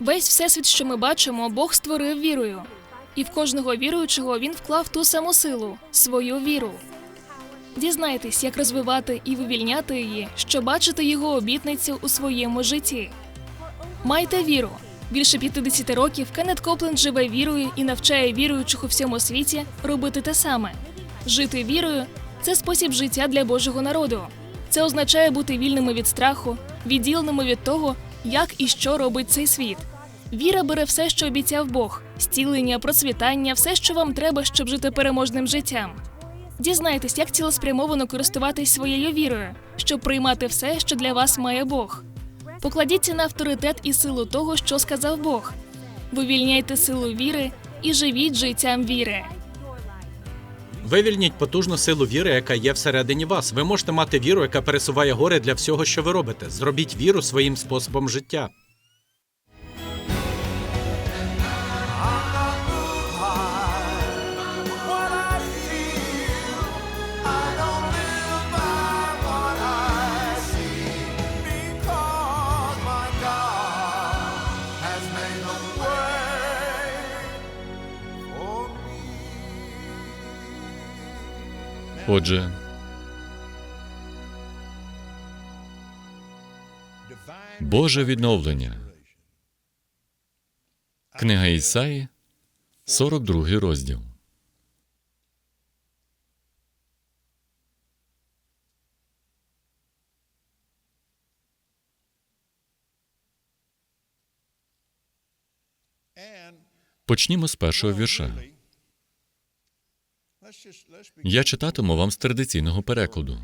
Весь всесвіт, що ми бачимо, Бог створив вірою. І в кожного віруючого він вклав ту саму силу свою віру. Дізнайтесь, як розвивати і вивільняти її, щоб бачити його обітницю у своєму житті. Майте віру. Більше 50 років Кеннет Копленд живе вірою і навчає віруючих у всьому світі робити те саме. Жити вірою це спосіб життя для Божого народу. Це означає бути вільними від страху, відділеними від того, як і що робить цей світ. Віра бере все, що обіцяв Бог: зцілення, процвітання, все, що вам треба, щоб жити переможним життям. Дізнайтесь, як цілеспрямовано користуватись своєю вірою, щоб приймати все, що для вас має Бог. Покладіться на авторитет і силу того, що сказав Бог. Вивільняйте силу віри і живіть життям віри. Вивільніть потужну силу віри, яка є всередині вас. Ви можете мати віру, яка пересуває гори для всього, що ви робите. Зробіть віру своїм способом життя. Отже, Боже відновлення. Книга Ісаї, 42 розділ. Почнімо з першого вірша. Я читатиму вам з традиційного перекладу.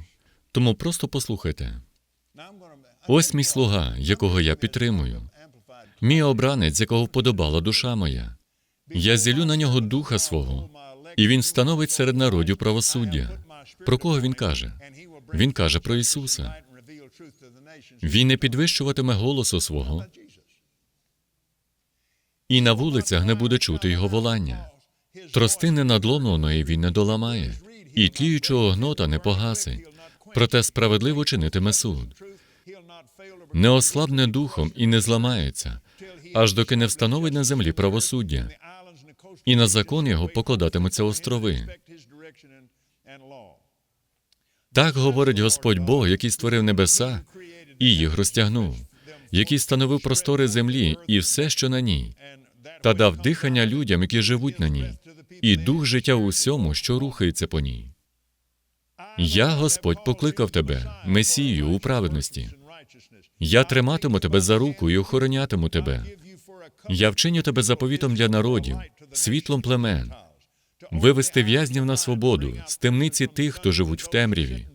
Тому просто послухайте. Ось мій слуга, якого я підтримую, мій обранець, якого вподобала душа моя. Я зілю на нього духа свого, і він встановить серед народів правосуддя. Про кого він каже? Він каже про Ісуса. Він не підвищуватиме голосу свого, і на вулицях не буде чути його волання. Тростини надломленої він не доламає, і тліючого гнота не погасить. Проте справедливо чинитиме суд. Не ослабне духом і не зламається, аж доки не встановить на землі правосуддя, і на закон його покладатимуться острови. Так говорить Господь Бог, який створив небеса і їх розтягнув, який становив простори землі і все, що на ній, та дав дихання людям, які живуть на ній, і дух життя усьому, що рухається по ній. Я, Господь, покликав тебе, Месію у праведності. Я триматиму тебе за руку і охоронятиму тебе. Я вчиню тебе заповітом для народів, світлом племен, вивести в'язнів на свободу з темниці тих, хто живуть в темряві.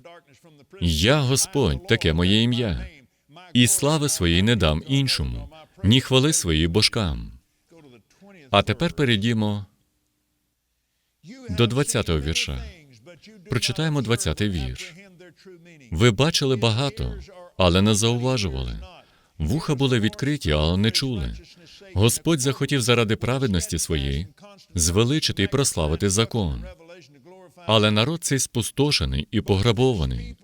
Я, Господь, таке моє ім'я, і слави своєї не дам іншому, ні хвали своїй божкам. А тепер перейдімо до 20-го вірша. Прочитаємо 20-й вірш. Ви бачили багато, але не зауважували. Вуха були відкриті, але не чули. Господь захотів заради праведності своєї звеличити і прославити закон. Але народ цей спустошений і пограбований.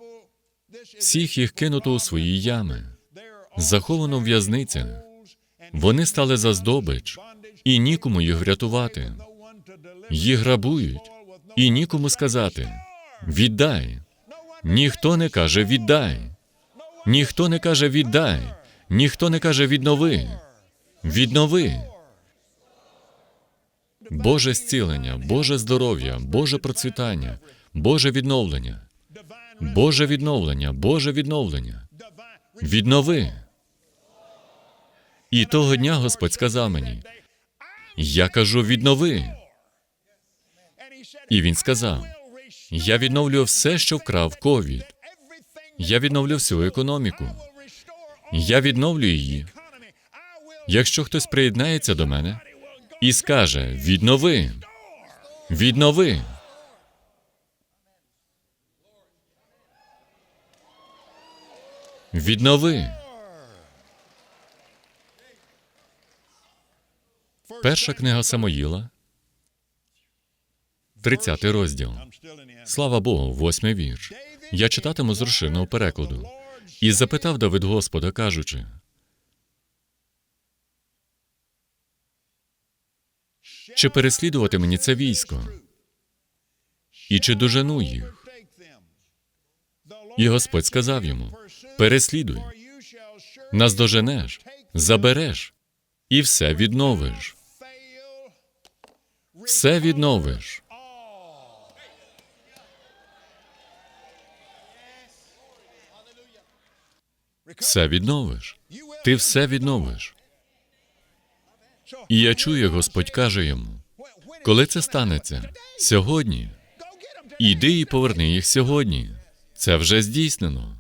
Всіх їх кинуто у свої ями, заховано в в'язницях. Вони стали за здобич, і нікому їх врятувати. Їх грабують, і нікому сказати віддай. Ніхто не каже віддай. Ніхто не каже віддай. Ніхто не каже віднови. Віднови. Боже зцілення, Боже здоров'я, Боже процвітання, Боже відновлення. Боже відновлення, Боже відновлення. Віднови. І того дня Господь сказав мені: Я кажу, віднови. І він сказав: Я відновлю все, що вкрав ковід. Я відновлю всю економіку. Я відновлю її. Якщо хтось приєднається до мене і скаже: віднови, віднови. Віднови. Перша книга Самоїла, 30 розділ. Слава Богу, восьмий вірш. Я читатиму з розширеного перекладу. І запитав Давид Господа, кажучи: Чи переслідувати мені це військо? І чи дожену їх? І Господь сказав йому: переслідуй, наздоженеш, забереш і все відновиш. Все відновиш. Все відновиш. Ти все відновиш. І я чую, Господь каже йому: коли це станеться? Сьогодні. Іди і поверни їх сьогодні. Це вже здійснено.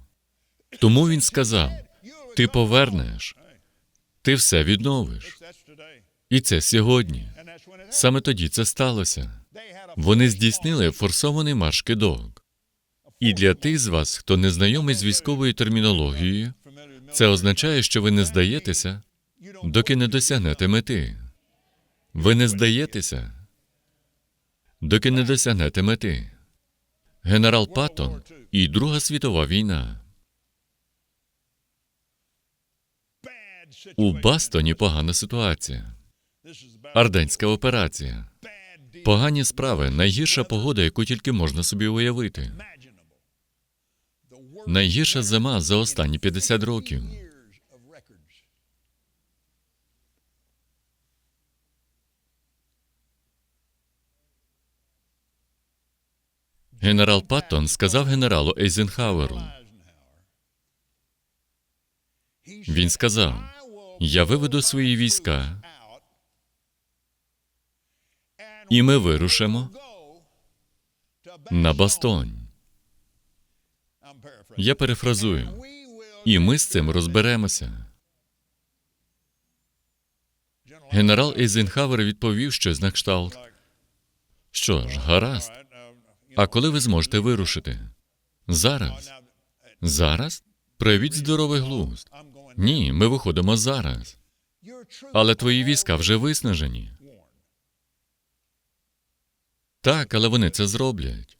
Тому він сказав: ти повернеш, ти все відновиш. І це сьогодні. Саме тоді це сталося. Вони здійснили форсований марш кидок. І для тих з вас, хто не знайомий з військовою термінологією, це означає, що ви не здаєтеся, доки не досягнете мети. Ви не здаєтеся, доки не досягнете мети. Генерал Паттон і Друга світова війна. У Бастоні погана ситуація. Арденська операція. Погані справи, найгірша погода, яку тільки можна собі уявити. Найгірша зима за останні 50 років. Генерал Паттон сказав генералу Ейзенхауеру. Він сказав: Я виведу свої війська, і ми вирушимо на Бастонь. Я перефразую, і ми з цим розберемося. Генерал Ейзенхауер відповів щось на кшталт. Що ж, гаразд. А коли ви зможете вирушити? Зараз. Зараз? Проявіть здоровий глузд. Ні, ми виходимо зараз. Але твої війська вже виснажені. Так, але вони це зроблять.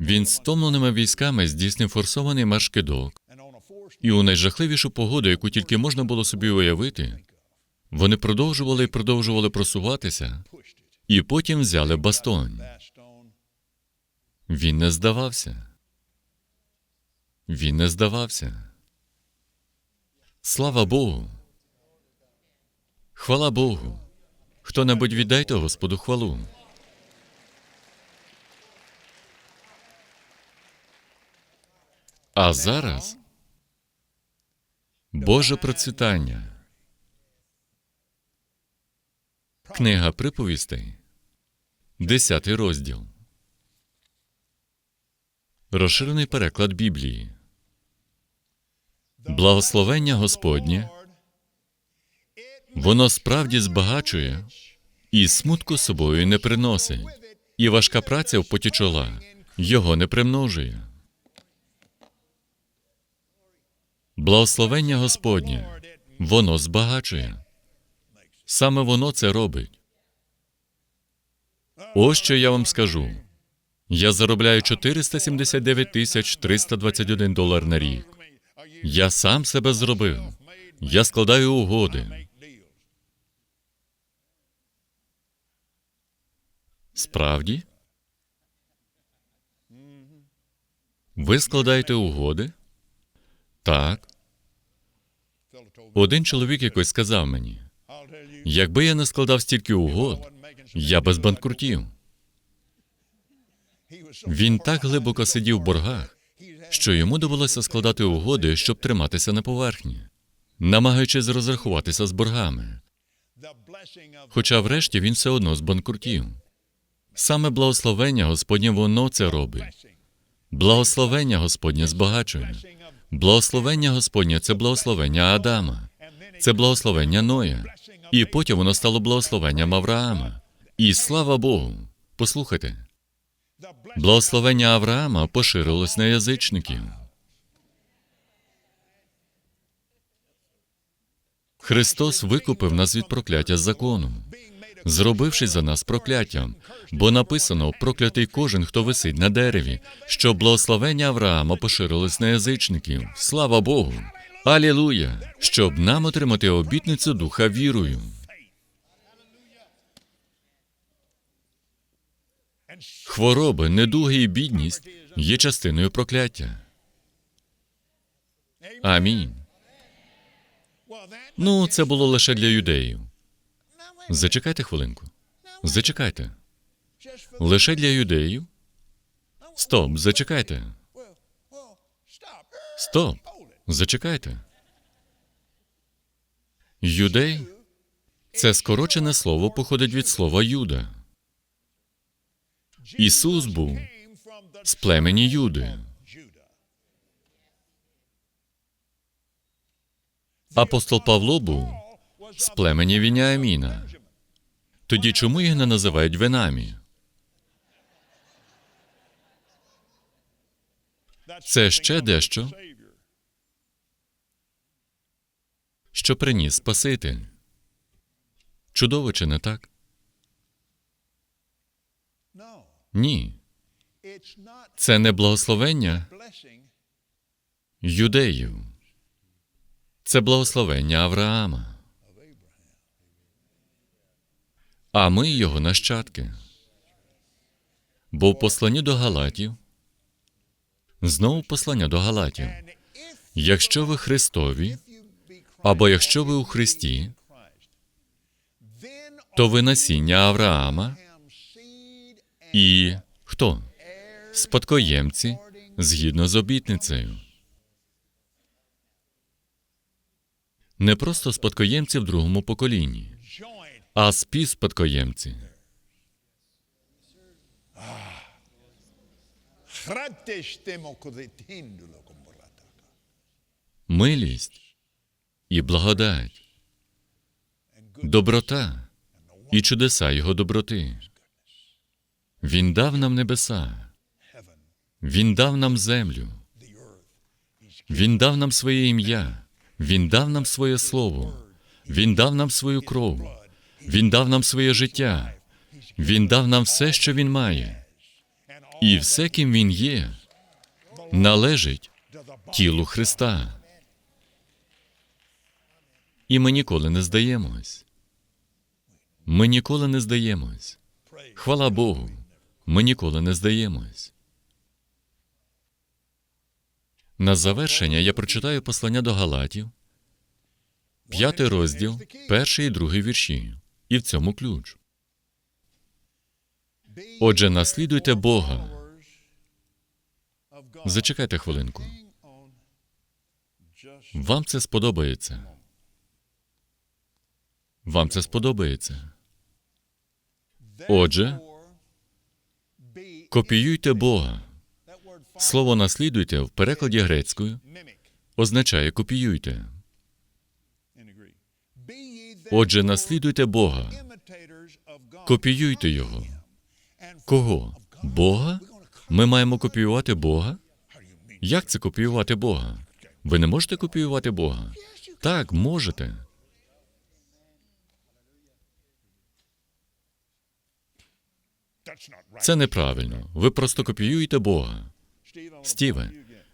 Він стомленими військами здійснив форсований марш кидок, і у найжахливішу погоду, яку тільки можна було собі уявити, вони продовжували і продовжували просуватися, і потім взяли бастон. Він не здавався. Він не здавався. Слава Богу. Хвала Богу. Хто-небудь віддайте Господу хвалу. А зараз Боже процвітання. Книга приповістей, десятий розділ. Розширений переклад Біблії. Благословення Господнє. Воно справді збагачує і смутку собою не приносить, і важка праця в поті чола його не примножує. Благословення Господнє, воно збагачує. Саме воно це робить. Ось що я вам скажу. Я заробляю 479 тисяч 321 долар на рік. Я сам себе зробив. Я складаю угоди. Справді? Ви складаєте угоди? Так. Один чоловік якось сказав мені: якби я не складав стільки угод, я би збанкрутів. Він так глибоко сидів в боргах, що йому довелося складати угоди, щоб триматися на поверхні, намагаючись розрахуватися з боргами. Хоча врешті він все одно збанкрутів. Саме благословення Господнє воно це робить. Благословення Господнє збагачує. Благословення Господнє це благословення Адама, це благословення Ноя. І потім воно стало благословенням Авраама. І слава Богу. Послухайте, благословення Авраама поширилось на язичників. Христос викупив нас від прокляття закону, зробивши за нас прокляттям. Бо написано проклятий кожен, хто висить на дереві, щоб благословення Авраама поширилось на язичників. Слава Богу! Алілуя! Щоб нам отримати обітницю духа вірою. Хвороби, недуги і бідність є частиною прокляття. Амінь. Ну, це було лише для юдеїв. Зачекайте хвилинку. Зачекайте. Лише для юдеїв? Стоп, зачекайте. Стоп. Зачекайте. Юдей це скорочене слово походить від слова Юда. Ісус був з племені Юди. Апостол Павло був з племені Віняаміна. Тоді чому їх не називають винамі? Це ще дещо, що приніс Спаситель. Чудово чи не так? Ні. Це не благословення юдеїв. Це благословення Авраама. А ми його нащадки. Бо в посланні до Галатів, знову послання до Галатів. Якщо ви Христові, або якщо ви у Христі, то ви насіння Авраама і хто? Спадкоємці згідно з обітницею. Не просто спадкоємці в другому поколінні, а співспадкоємці. Милість і благодать, доброта і чудеса Його доброти. Він дав нам небеса, Він дав нам землю, Він дав нам своє ім'я, Він дав нам своє слово, Він дав нам свою кров, Він дав нам своє життя, Він дав нам все, що Він має, і все, ким Він є, належить тілу Христа. І ми ніколи не здаємось. Ми ніколи не здаємось. Хвала Богу, ми ніколи не здаємось. На завершення я прочитаю послання до Галатів, п'ятий розділ, перший і другий вірші. І в цьому ключ. Отже, наслідуйте Бога. Зачекайте хвилинку. Вам це сподобається. Вам це сподобається. Отже, копіюйте Бога. Слово наслідуйте в перекладі грецькою означає копіюйте. Отже, наслідуйте Бога. Копіюйте Його. Кого? Бога? Ми маємо копіювати Бога? Як це копіювати Бога? Ви не можете копіювати Бога? Так, можете. Це неправильно. Ви просто копіюєте Бога. Стіве,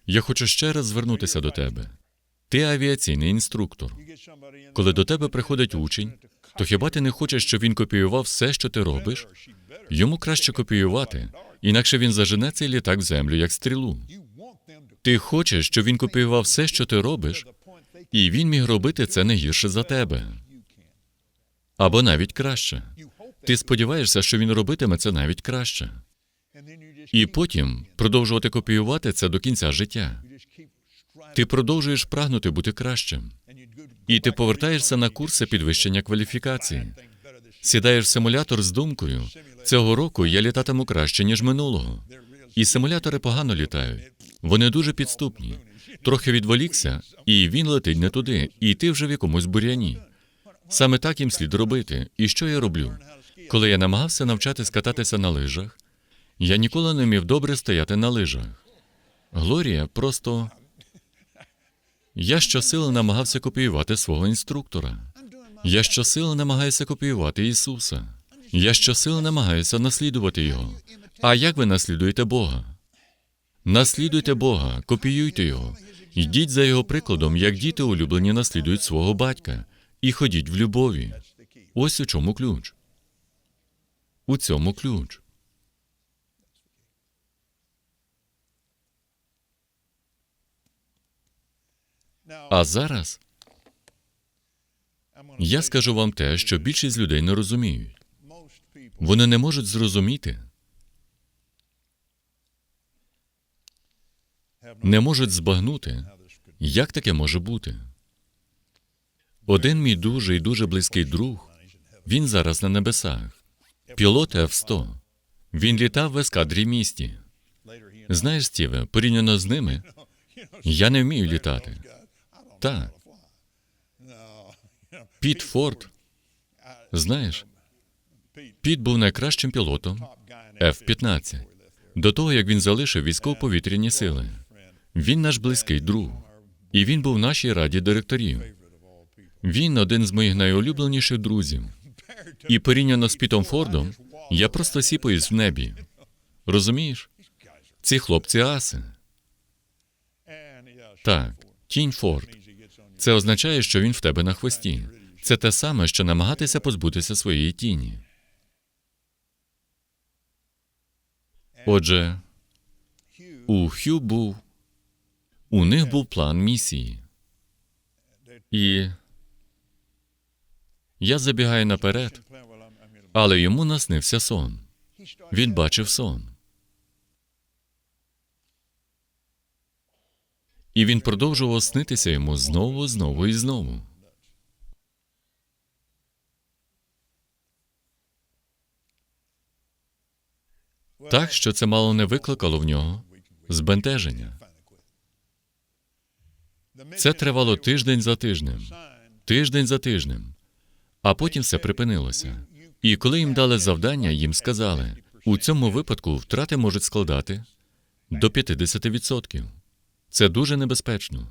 я хочу ще раз звернутися до тебе. Ти авіаційний інструктор. Коли до тебе приходить учень, то хіба ти не хочеш, щоб він копіював все, що ти робиш? Йому краще копіювати, інакше він зажене цей літак в землю, як стрілу. Ти хочеш, щоб він копіював все, що ти робиш, і він міг робити це не гірше за тебе. Або навіть краще. Ти сподіваєшся, що він робитиме це навіть краще. І потім продовжувати копіювати це до кінця життя. Ти продовжуєш прагнути бути кращим. І ти повертаєшся на курси підвищення кваліфікації. Сідаєш в симулятор з думкою. Цього року я літатиму краще, ніж минулого. І симулятори погано літають. Вони дуже підступні. Трохи відволікся, і він летить не туди, і ти вже в якомусь бур'яні. Саме так їм слід робити. І що я роблю? Коли я намагався навчатись кататися на лижах, я ніколи не міг добре стояти на лижах. Глорія просто. Я щосили намагався копіювати свого інструктора. Я щосили намагаюся копіювати Ісуса. Я щосили намагаюся наслідувати Його. А як ви наслідуєте Бога? Наслідуйте Бога, копіюйте Його. Йдіть за Його прикладом, як діти улюблені наслідують свого батька, і ходіть в любові. Ось у чому ключ. У цьому ключ. А зараз я скажу вам те, що більшість людей не розуміють. Вони не можуть зрозуміти, не можуть збагнути, як таке може бути. Один мій дуже і дуже близький друг, він зараз на небесах. Пілот F-100. Він літав в ескадрі місті. Знаєш, Стіве, порівняно з ними, я не вмію літати. Так. Піт Форд, знаєш, Піт був найкращим пілотом F-15. До того, як він залишив військово-повітряні сили. Він наш близький друг. І він був в нашій раді директорів. Він один з моїх найулюбленіших друзів. І порівняно з Пітом Фордом, я просто сіпаюсь в небі. Розумієш? Ці хлопці аси. Так, тінь Форд. Це означає, що він в тебе на хвості. Це те саме, що намагатися позбутися своєї тіні. Отже, у Хью був у них був план місії. І я забігаю наперед, але йому наснився сон. Він бачив сон. І він продовжував снитися йому знову, знову і знову. Так, що це мало не викликало в нього збентеження. Це тривало тиждень за тижнем, тиждень за тижнем, а потім все припинилося. І коли їм дали завдання, їм сказали: у цьому випадку втрати можуть складати до 50%. Це дуже небезпечно.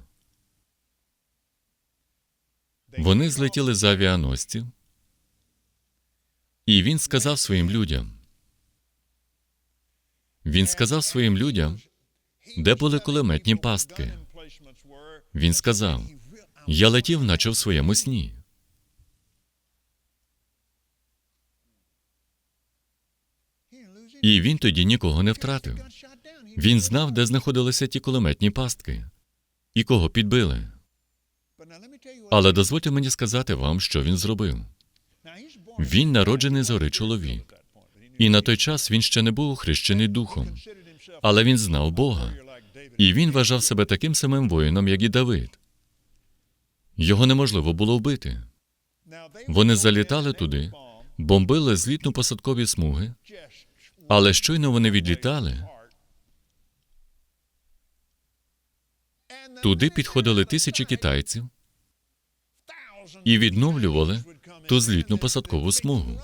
Вони злетіли з авіаносців, і він сказав своїм людям. Він сказав своїм людям, де були кулеметні пастки. Він сказав: Я летів, наче в своєму сні. І він тоді нікого не втратив. Він знав, де знаходилися ті кулеметні пастки і кого підбили. Але дозвольте мені сказати вам, що він зробив. Він народжений згори чоловік, і на той час він ще не був охрещений духом, але він знав Бога, і він вважав себе таким самим воїном, як і Давид. Його неможливо було вбити. Вони залітали туди, бомбили злітно-посадкові смуги, але щойно вони відлітали, туди підходили тисячі китайців і відновлювали ту злітну посадкову смугу.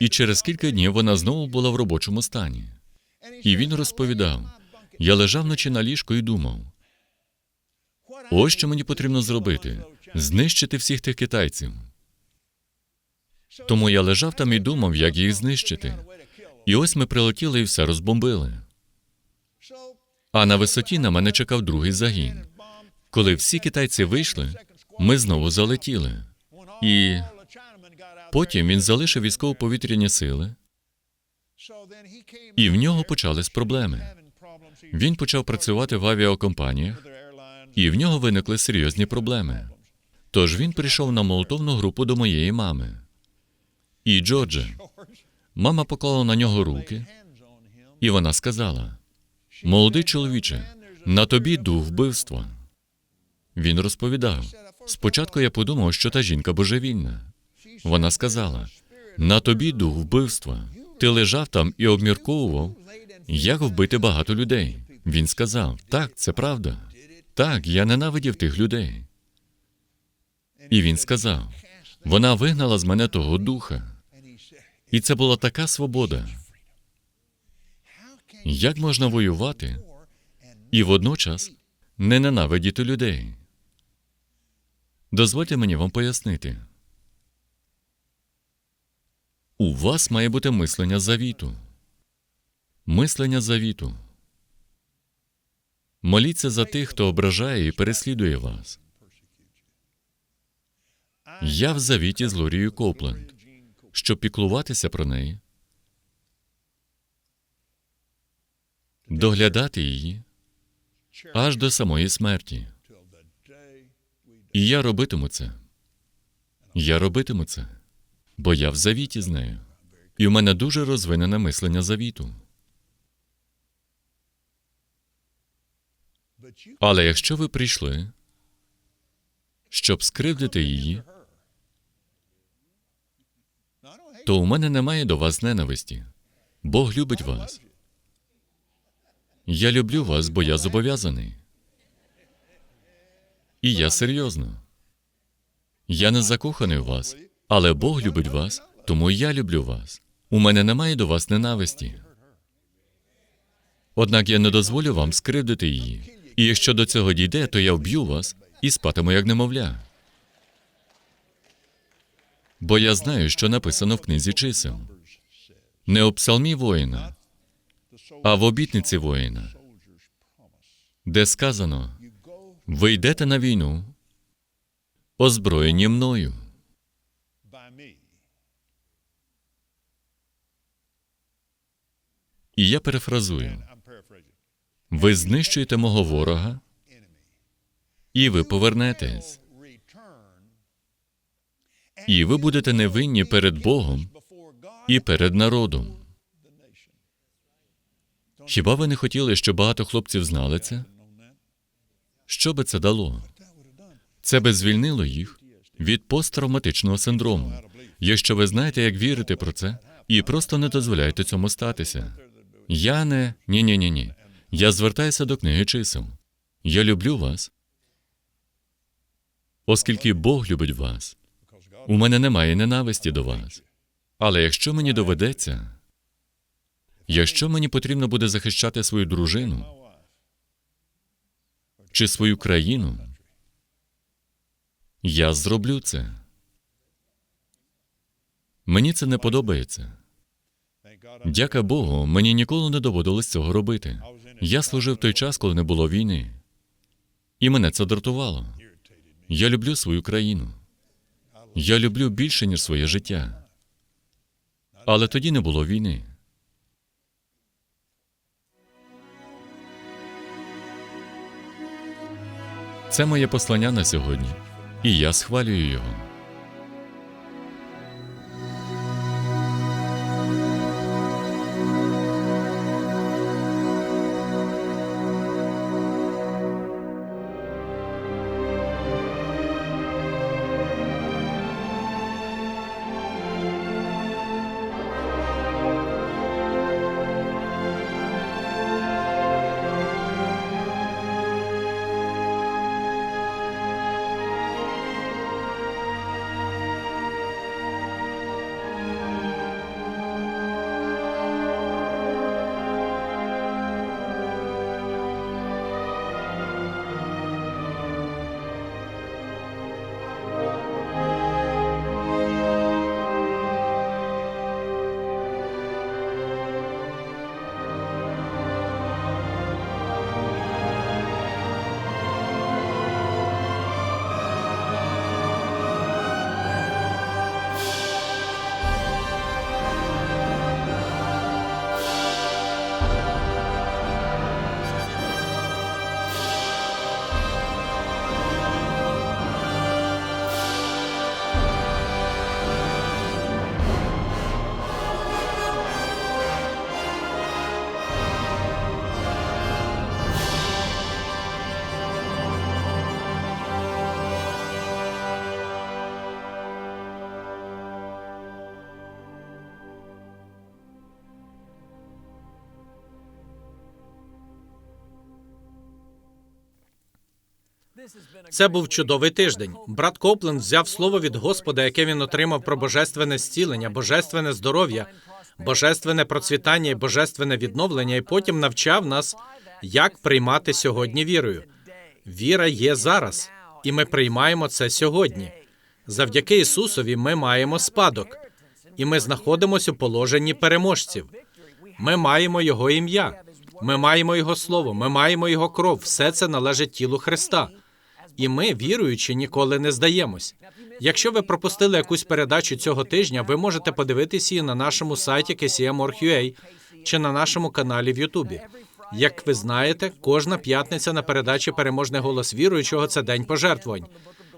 І через кілька днів вона знову була в робочому стані. І він розповідав: я лежав вночі на ліжку і думав: ось що мені потрібно зробити знищити всіх тих китайців. Тому я лежав там і думав, як їх знищити. І ось ми прилетіли і все розбомбили. А на висоті на мене чекав другий загін. Коли всі китайці вийшли, ми знову залетіли. І потім він залишив військово-повітряні сили, і в нього почались проблеми. Він почав працювати в авіакомпаніях, і в нього виникли серйозні проблеми. Тож він прийшов на молотовну групу до моєї мами. І Джордже, мама поклала на нього руки, і вона сказала: Молодий чоловіче, на тобі дух вбивства. Він розповідав. Спочатку я подумав, що та жінка божевільна. Вона сказала: на тобі дух вбивства. Ти лежав там і обмірковував, як вбити багато людей. Він сказав: Так, це правда. Так, я ненавидів тих людей. І він сказав: вона вигнала з мене того духа. І це була така свобода. Як можна воювати і водночас не ненавидіти людей? Дозвольте мені вам пояснити. У вас має бути мислення завіту. Мислення завіту. Моліться за тих, хто ображає і переслідує вас. Я в завіті з Лорією Копленд, щоб піклуватися про неї, доглядати її аж до самої смерті. І я робитиму це. Я робитиму це, бо я в завіті з нею. І в мене дуже розвинене мислення завіту. Але якщо ви прийшли, щоб скривдити її, то у мене немає до вас ненависті. Бог любить вас. Я люблю вас, бо я зобов'язаний. І я серйозно. Я не закоханий у вас, але Бог любить вас, тому я люблю вас. У мене немає до вас ненависті. Однак я не дозволю вам скривдити її. І якщо до цього дійде, то я вб'ю вас і спатиму як немовля. Бо я знаю, що написано в книзі чисел. Не у псалмі воїна, а в обітниці воїна, де сказано: ви йдете на війну, озброєні мною. І я перефразую: ви знищуєте мого ворога, і ви повернетесь, і ви будете невинні перед Богом і перед народом. Хіба ви не хотіли, щоб багато хлопців знали це? Що би це дало? Це би звільнило їх від посттравматичного синдрому. Якщо ви знаєте, як вірити про це, і просто не дозволяєте цьому статися. Я не ні, ні, ні, ні. Я звертаюся до книги чисел. Я люблю вас, оскільки Бог любить вас. У мене немає ненависті до вас. Але якщо мені доведеться, якщо мені потрібно буде захищати свою дружину чи свою країну, я зроблю це. Мені це не подобається. Дяка Богу, мені ніколи не доводилось цього робити. Я служив той час, коли не було війни. І мене це дратувало. Я люблю свою країну. Я люблю більше, ніж своє життя. Але тоді не було війни. Це моє послання на сьогодні, і я схвалюю його. Це був чудовий тиждень. Брат Копленд взяв слово від Господа, яке він отримав про божественне зцілення, божественне здоров'я, божественне процвітання і божественне відновлення, і потім навчав нас, як приймати сьогодні вірою. Віра є зараз, і ми приймаємо це сьогодні. Завдяки Ісусові ми маємо спадок, і ми знаходимося у положенні переможців. Ми маємо Його ім'я, ми маємо Його слово, ми маємо Його кров. Все це належить тілу Христа. І ми, віруючи, ніколи не здаємось. Якщо ви пропустили якусь передачу цього тижня, ви можете подивитися її на нашому сайті KCM.org.ua чи на нашому каналі в Ютубі. Як ви знаєте, кожна п'ятниця на передачі Переможний голос віруючого це день пожертвувань.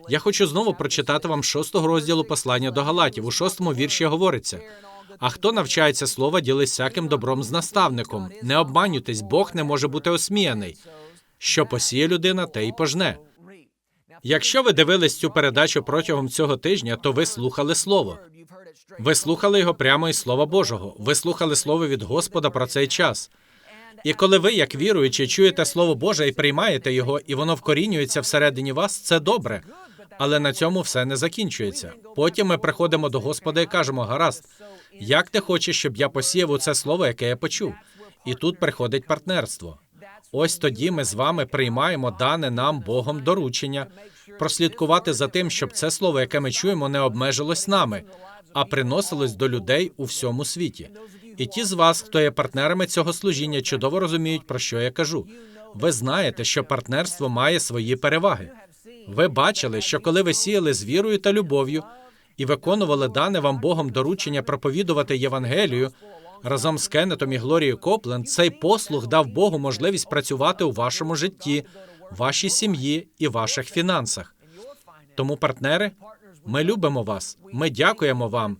Я хочу знову прочитати вам шостого розділу послання до Галатів. У шостому вірші говориться: а хто навчається слова, ділить всяким добром з наставником. Не обманюйтесь, Бог не може бути осміяний. Що посіє людина, те й пожне. Якщо ви дивились цю передачу протягом цього тижня, то ви слухали слово. Ви слухали його прямо із Слова Божого. Ви слухали слово від Господа про цей час. І коли ви, як віруючі, чуєте Слово Боже і приймаєте його, і воно вкорінюється всередині вас, це добре. Але на цьому все не закінчується. Потім ми приходимо до Господа і кажемо: гаразд, як ти хочеш, щоб я посіяв у це слово, яке я почув? І тут приходить партнерство. Ось тоді ми з вами приймаємо дане нам Богом доручення прослідкувати за тим, щоб це слово, яке ми чуємо, не обмежилось нами, а приносилось до людей у всьому світі. І ті з вас, хто є партнерами цього служіння, чудово розуміють, про що я кажу. Ви знаєте, що партнерство має свої переваги. Ви бачили, що коли ви сіяли з вірою та любов'ю і виконували дане вам Богом доручення проповідувати Євангелію разом з Кеннетом і Глорією Копленд, цей послуг дав Богу можливість працювати у вашому житті, вашій сім'ї і ваших фінансах. Тому, партнери, ми любимо вас. Ми дякуємо вам.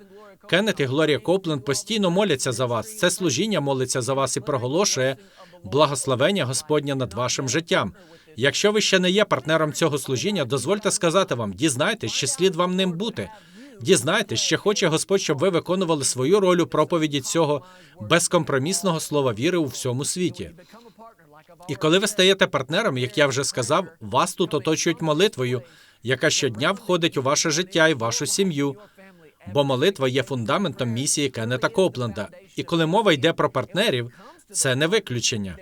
Кеннет і Глорія Копленд постійно моляться за вас. Це служіння молиться за вас і проголошує благословення Господня над вашим життям. Якщо ви ще не є партнером цього служіння, дозвольте сказати вам, дізнайтесь, чи слід вам ним бути. Дізнайтесь, чи хоче Господь, щоб ви виконували свою роль у проповіді цього безкомпромісного слова віри у всьому світі. І коли ви стаєте партнером, як я вже сказав, вас тут оточують молитвою, яка щодня входить у ваше життя і вашу сім'ю. Бо молитва є фундаментом місії Кеннета Копленда. І коли мова йде про партнерів, це не виключення.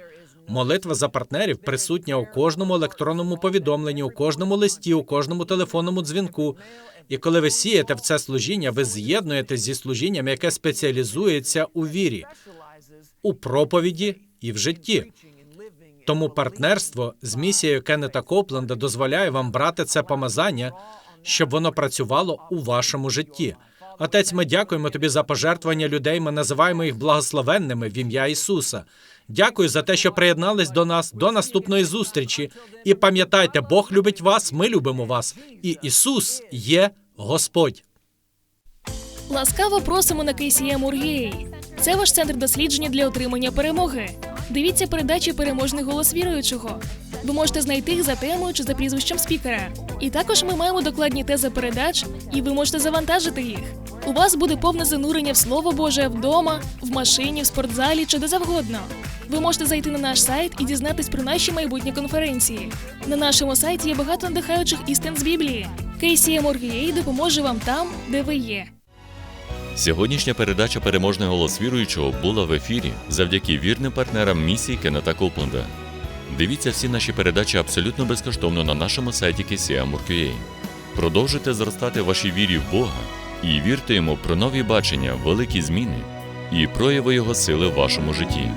Молитва за партнерів присутня у кожному електронному повідомленні, у кожному листі, у кожному телефонному дзвінку. І коли ви сієте в це служіння, ви з'єднуєтесь зі служінням, яке спеціалізується у вірі, у проповіді і в житті. Тому партнерство з місією Кеннета Копленда дозволяє вам брати це помазання, щоб воно працювало у вашому житті. Отець, ми дякуємо тобі за пожертвування людей. Ми називаємо їх благословенними в ім'я Ісуса. Дякую за те, що приєднались до нас до наступної зустрічі. І пам'ятайте, Бог любить вас, ми любимо вас, і Ісус є Господь. Ласкаво просимо на KCM Ургей. Це ваш центр дослідження для отримання перемоги. Дивіться передачі Переможний голос віруючого. Ви можете знайти їх за темою чи за прізвищем спікера. І також ми маємо докладні тези передач, і ви можете завантажити їх. У вас буде повне занурення в Слово Боже вдома, в машині, в спортзалі чи де завгодно. Ви можете зайти на наш сайт і дізнатись про наші майбутні конференції. На нашому сайті є багато надихаючих істин з Біблії. KCM Оргієй допоможе вам там, де ви є. Сьогоднішня передача Переможний голос віруючого була в ефірі завдяки вірним партнерам місії Кеннета Копленда. Дивіться всі наші передачі абсолютно безкоштовно на нашому сайті KCM.UA. Продовжуйте зростати в вашій вірі в Бога і вірте йому про нові бачення, великі зміни і прояви Його сили в вашому житті.